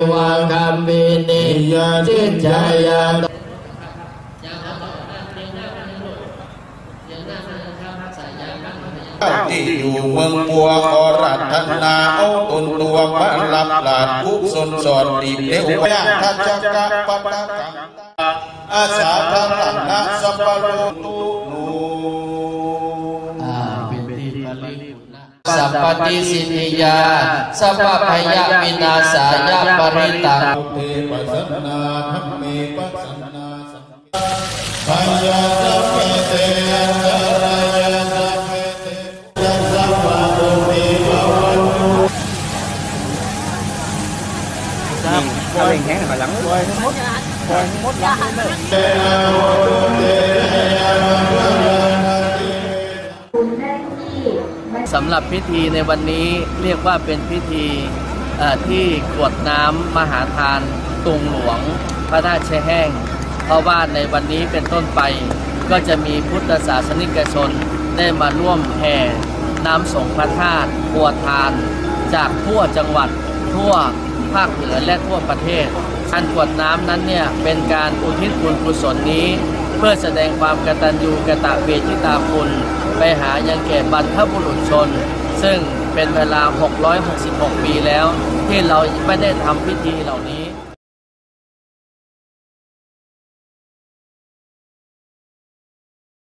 วาคัมมินิยจิตจายาที่อยู่เมืองปัวขอรัตนาเอาตนตัวมาลับหลาดกุศลสอดดีเร็วพยาทัจกะปัตตะกังอาสาทันนะสัพพโลตุนูอ่าเป็นที่ผลิต สัพพติสิทธิยาสัพพพยาวินาสายาปริตังเทปัสสนาธัมเมปัสสนาสัมปัญญาสัพเพเตอันตรายาสัพเพเตยัสสัพพะโลติภวันตุเอาเร่งแห้งไปหลังเลยมดปล่อยมดหลังเลยเตนะโมตุเตย สำหรับพิธีในวันนี้เรียกว่าเป็นพิธีที่กวดน้ำมหาทานตุงหลวง พระธาตุแช่แห้ง เพราะว่าในวันนี้เป็นต้นไป ก็จะมีพุทธศาสนิกชนได้มาร่วมแห่น้ำสงฆ์พระธาตุกรวดทาน จากทั่วจังหวัดทั่วภาคเหนือและทั่วประเทศการกวดน้ำนั้นเนี่ยเป็นการอุทิศบุญกุศลนี้ เพื่อแสดงความกตัญญูกะตะเวทิตาคุณ ไปหายังแก่บรรพบุรุษชน ซึ่งเป็นเวลา 666 ปีแล้ว ที่เราไม่ได้ทำพิธีเหล่านี้